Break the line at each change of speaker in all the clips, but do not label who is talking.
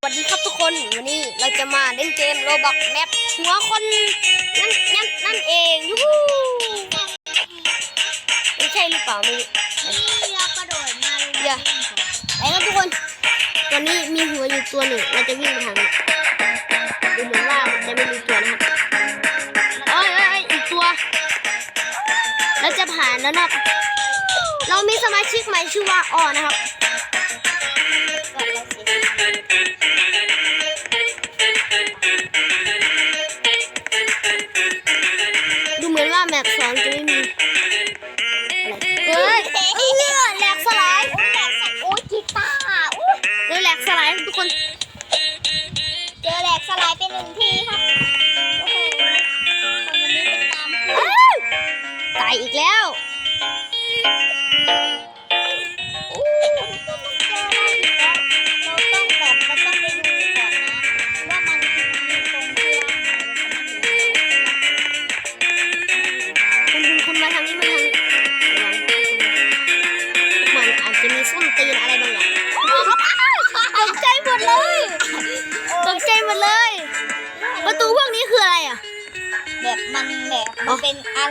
สวัสดีครับทุกคนวันนี้เราจะมาเล่นเกมโรบอกแมปหัวคนนั่นนั่นนั่นเองยูฮูไม่ใช่หรือเปล่าไม่รู้
นี่เรากระโดดมาลง
อย่าไปครับทุกคนตอนนี้มีหัวอยู่ตัวหนึ่งเราจะวิ่งไปทางนี้ดูเหมือนว่ามันจะไม่มีตัวนะครับเอ้ยเอ้ยเอ้ยอีกตัวเราจะผ่านแล้วนะครับเรามีสมาชิกใหม่ชื่อว่าอ้อนะครับ
doing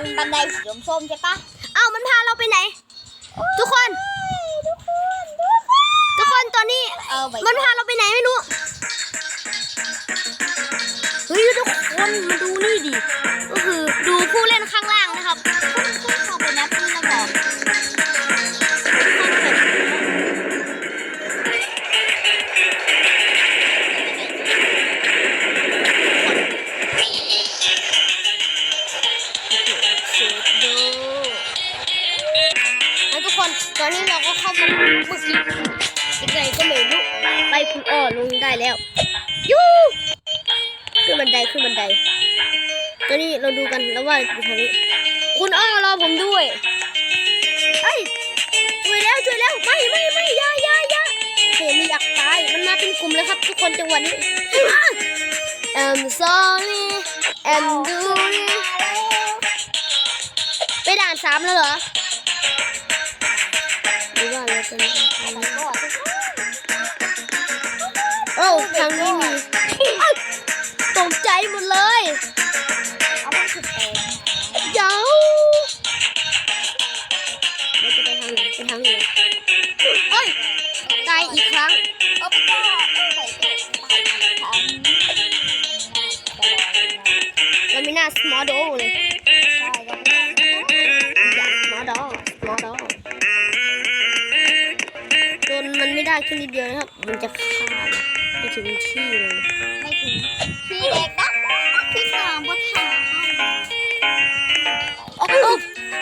เป็
น
อันบันได
สี
ส้มๆใช่ปะ
เอ้ามันพาเราไปไหน ทุกคน
ทุกคน ทุกคน
ทุกคนตอนนี้
เออไว้
มันพาเราไปไหนไม่รู้เฮ้ยทุกคนมาดูนี่ดิก็คือดูผู้เล่นข้างล่าง ตอนนี้เราก็เข้ามาเมื่อกี้ยังไงก็ไม่รู้ไปคุณอ้อลงได้แล้วยูขึ้นบันไดขึ้นบันไดตอนนี้เราดูกันแล้วว่าอยู่ทางนี้คุณอ้อรอผมด้วยเอ้ยช่วยแล้วช่วยแล้วไม่ไม่ไม่ยายายาเห็นมีอยากตายมันมาเป็นกลุ่มเลยครับ ทุกคนจังหวะนี้ I'm sorry I'm doing ไปด่านสามแล้วเหรอ เราจะไม่ทำ
ไปก่อน
โอ้ทางนี้มีอ๊ะตกใจหมดเลย
เอาไปสุดเอง
เดี๋ยวเราจะไปทางไหนไปทางไหนเอ้ยตายอีกครั้ง
เอาไปก่อนไปก่อนไปอีกครั้งตลอดเลยนะ
เราไม่น่า small door เลย ด้แค่นิดเดียวนะครับ มันจะฆ่าเลยไม่ถึงที่เลย
ไม่ถึงพี่เด็กนะพี่สามก็ทาให้
โอ้โห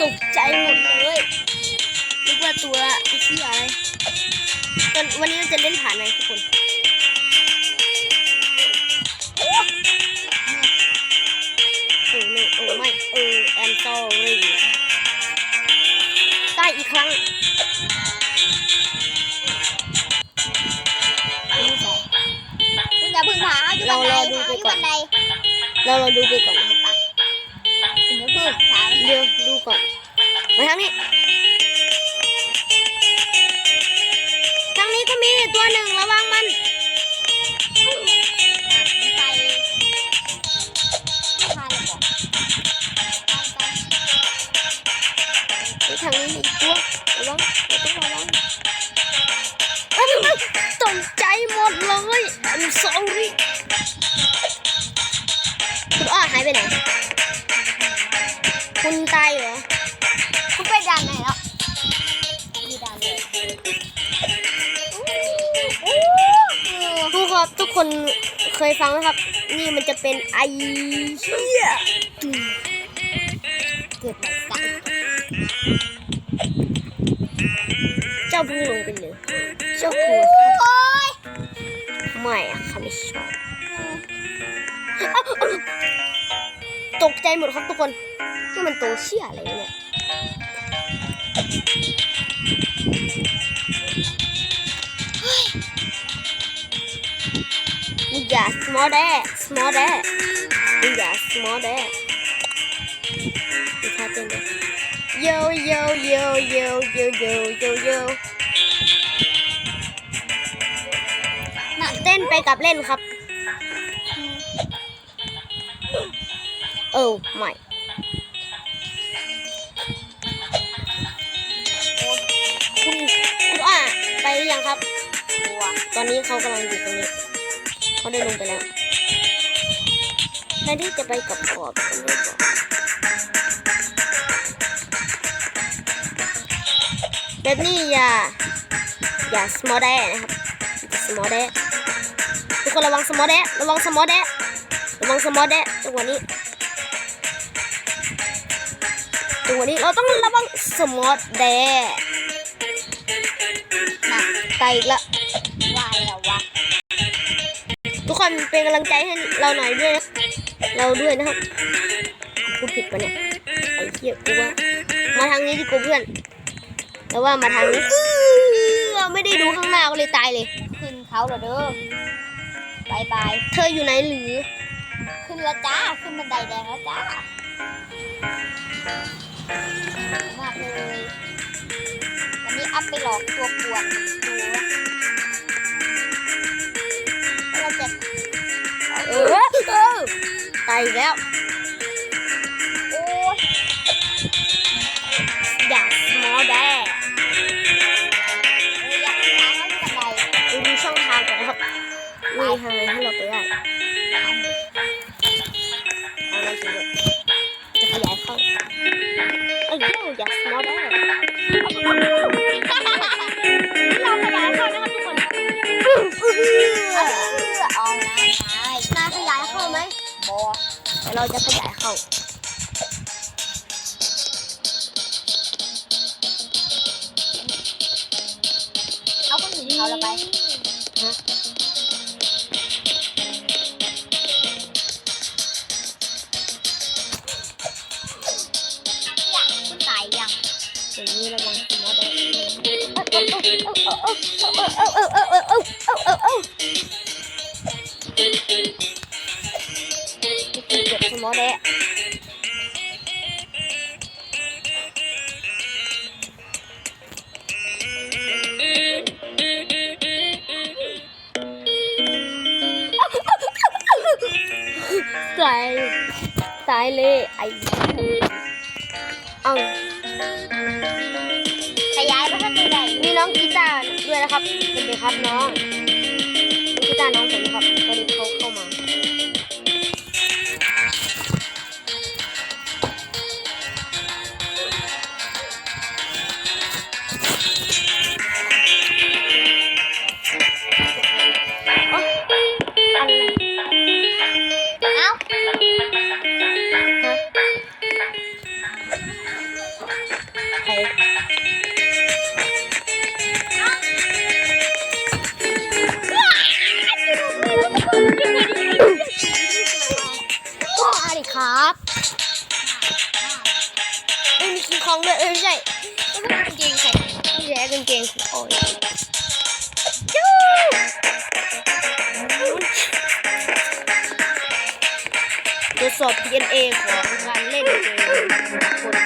ตกใจหมดเลยนึกว่าตัวที่อะไรตอนวันนี้เราจะเล่นผ่านไหนทุกคนโอ้ไม่โอ้ไม่เออแอมโซรี่ตายอีกครั้ง
ดหาอยู่บันได
เราเราดูไปก่อนนะครับ
คุณอย่าพึ่งหา
เดี๋ยวดูก่อนมาทางนี้ทางนี้ก็มีตัวหนึ่งระวังมันทางนี้อีกตัวระวังราต้องระวังตกใจหมดเลย I'm sorry คุณอ้อหาย ไปไหน คุณตายเหรอ
คุณไปด่านไหนแล้วมีด่านเลย
ทุกครับทุกคนเคยฟังไหมครับ นี่มันจะเป็นไอเชี่ย
เกิดใหม่สัก
เจ้าพิ่งลงไปเลย เจ้าคือ
โอ้ย
ไม่อะเขาไม่ชอบ ตกใจหมดครับทุกคนที่มันตัวเชี่ยอะไรเนี่ยนี่อย่า small แด้ small แดนี่อย่า small แด้ดูท่าเต้นเลยโยโยโยโยโยโยโยโยเต้นไปกับเล่นครับ เออใหม่คุณคุณอะไปหรือยังครับ
ว
ตอนนี้เขากำลังอยู่ตรงนี้เขาได้ลงไปแล้วแทนที่จะไปกับขอบกันเลยก่อนแบบนี้อย่า อย่าสมอแดนะครับสมอแดทุกคนระวังสมอแดระวังสมอแดระวังสมอแดจังหวะนี้ ตัวนี้เราต้องระวังสมอตแด
นะ
ไกลอีกละ
ว่าแล้ววะ
ทุกคนเป็นกำลังใจให้เราหน่อยด้วยนะเราด้วยนะครับกูผิดปะเนี่ยไอ้เหี้ยกูว่ามาทางนี้ที่กูเพื่อนแล้วว่ามาทางนี้เราไม่ได้ดูข้างหน้าก็เลยตายเลย
ขึ้นเขาเหรอเด้อบายบาย
เธออยู่ไหนหรือ
ขึ้นแล้วจ้า ขึ้นบันไดแดงแล้วจ้า เลยวันนี้อัพไปหลอกตัวปวดดูเราจะ
เออเออตายแล้ว
อย
อย่หมอแด
ดู
ช่องทางก่อนนะครับนี่ทางให้เราไป บอแต่เราจะขยายเข้า
เอาคนหนีเขาเราไป
นะนี้ระวังคุณแม่ได้ แหละตายตายเลยไอ้เอา
ขยายมาสักหน่อย
มีน้องกีตาร์ด้วยนะครับเป็นไงครับน้องกีตาร์น้องผม ดิครับไม่มีคิงคองด้วยเออไม่ใช่ไม่ใช่กางเกงใส่ไม่ใช่กางเกงโอ้ยยูตรสอบ DNA ของการเล่นเกมคน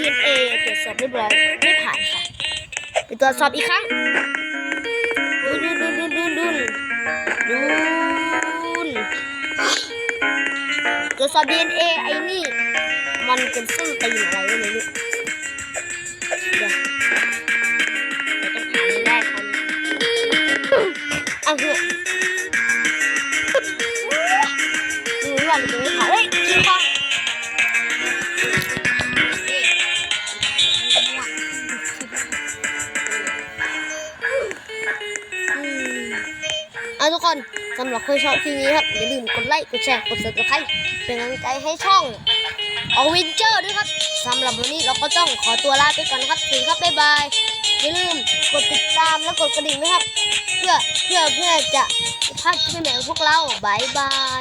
DNA ตรวจสอบเรียบร้อยไม่ผ่านค่ะไปตรวจสอบอีกครั้งดูดูดูดูดูดูดูตรวจสอบ DNA ไอ้นี่มันเป็นส้นตีนอะไรก็ไม่รู้เดี๋ยวเราต้องผ่านได้ครับเอาเถอะดูว่ามันจะไม่ผ่าน เอาทุกคนสำหรับคนชอบคลิปนี้ครับอย่าลืมกดไลค์กดแชร์กดซับสไครต์เป็นกำลังใจให้ช่องอวินเจอร์ด้วยครับสำหรับวันนี้เราก็ต้องขอตัวลาไปก่อนนะครับถึงครับบ๊ายบายอย่าลืมกดติดตามและกดกระดิ่งด้วยครับ เพื่อเพื่อเพื่อจะพลาดคลิปใหม่ของพวกเราบ๊ายบาย